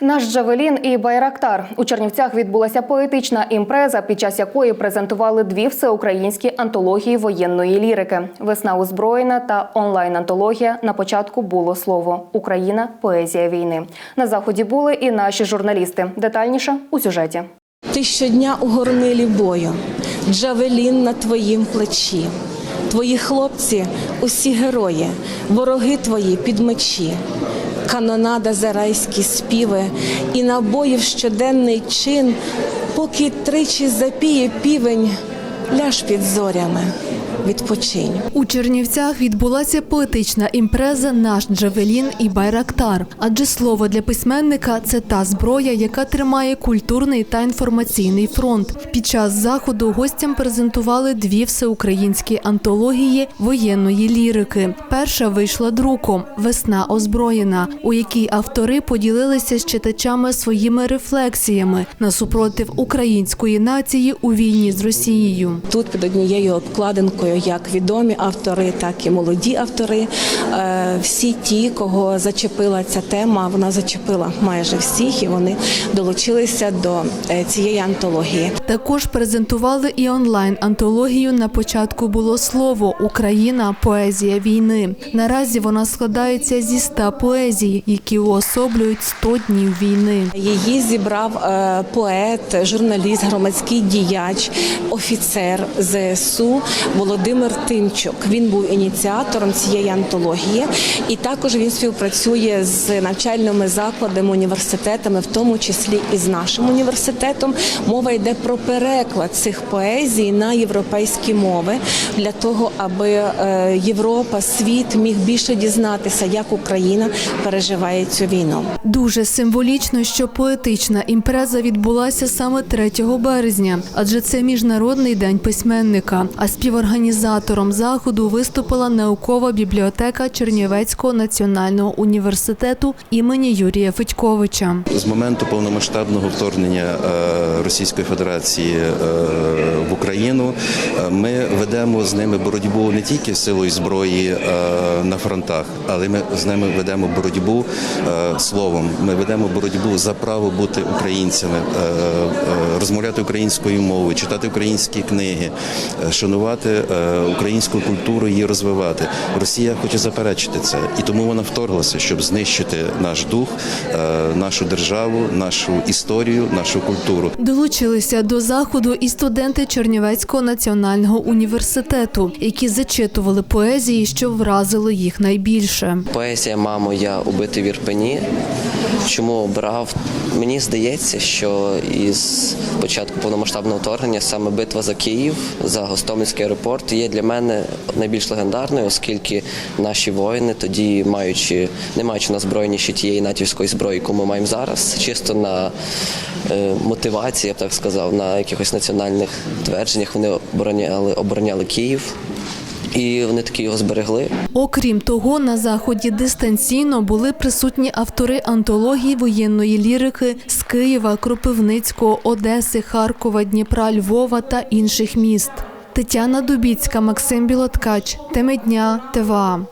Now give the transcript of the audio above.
Наш Джавелін і Байрактар у Чернівцях відбулася поетична імпреза, під час якої презентували дві всеукраїнські антології воєнної лірики: Весна озброєна та онлайн-антологія. На початку було слово Україна, поезія війни. На заході були і наші журналісти. Детальніше у сюжеті. Ти щодня у горнилі бою, джавелін на твоїм плечі. Твої хлопці усі герої, вороги твої під мечі. Канонада зарайські співи і набоїв щоденний чин, поки тричі запіє півень, ляж під зорями, відпочинь. У Чернівцях відбулася поетична імпреза Наш Джавелін і Байрактар. Адже слово для письменника це та зброя, яка тримає культурний та інформаційний фронт. Під час заходу гостям презентували дві всеукраїнські антології воєнної лірики. Перша вийшла друком Весна озброєна, у якій автори поділилися з читачами своїми рефлексіями на супротив української нації у війні з Росією. Тут під однією обкладинкою як відомі автори, так і молоді автори. Е, Всі ті, кого зачепила ця тема, вона зачепила майже всіх, і вони долучилися до е, цієї антології. Також презентували і онлайн антологію. На початку було слово Україна, поезія війни. Наразі вона складається зі ста поезій, які уособлюють 100 днів війни. Її зібрав е, поет, журналіст, громадський діяч, офіцер ЗСУ Володимир Тимчук. Він був ініціатором цієї антології, і також він співпрацює з навчальними закладами, університетами, в тому числі і з нашим університетом. Мова йде про переклад цих поезій на європейські мови для того, аби е, Європа, світ міг більше дізнатися, як Україна переживає цю війну. Дуже символічно, що поетична імпреза відбулася саме 3 березня, адже це міжнародний день письменника. А співорганізатором заходу виступила наукова бібліотека Чернівецького національного університету імені Юрія Федьковича. З моменту повномасштабного вторгнення е, Російської Федерації е, в Україну е, ми ведемо з ними боротьбу не тільки силою зброї на фронтах, але ми з ними ведемо боротьбу словом. Ми ведемо боротьбу за право бути українцями, розмовляти українською мовою, читати українські книги, е, шанувати е, українську культуру, її розвивати. Росія хоче заперечити це, і тому вона вторглася, щоб знищити наш дух, е, нашу державу, нашу історію, нашу культуру. Долучилися до заходу і студенти Чернівецького національного університету, які зачитували поезії, що вразили їх найбільше. Поезія Мамо, я убитий в Ірпені. Чому обрав? Мені здається, що із початку повномасштабного вторгнення саме битва за Київ, за Гостомельський аеропорт є для мене найбільш легендарною, оскільки наші воїни, тоді маючи, не маючи на збройні ще тієї натівської зброї, яку ми маємо зараз, чисто на е, мотивації, я б так сказав, на якихось національних твердженнях вони обороняли, обороняли Київ. І вони таки його зберегли. Окрім того, на заході дистанційно були присутні автори антології воєнної лірики з Києва, Кропивницького, Одеси, Харкова, Дніпра, Львова та інших міст. Тетяна Дубіцька, Максим Білоткач, Теми дня, ТВА.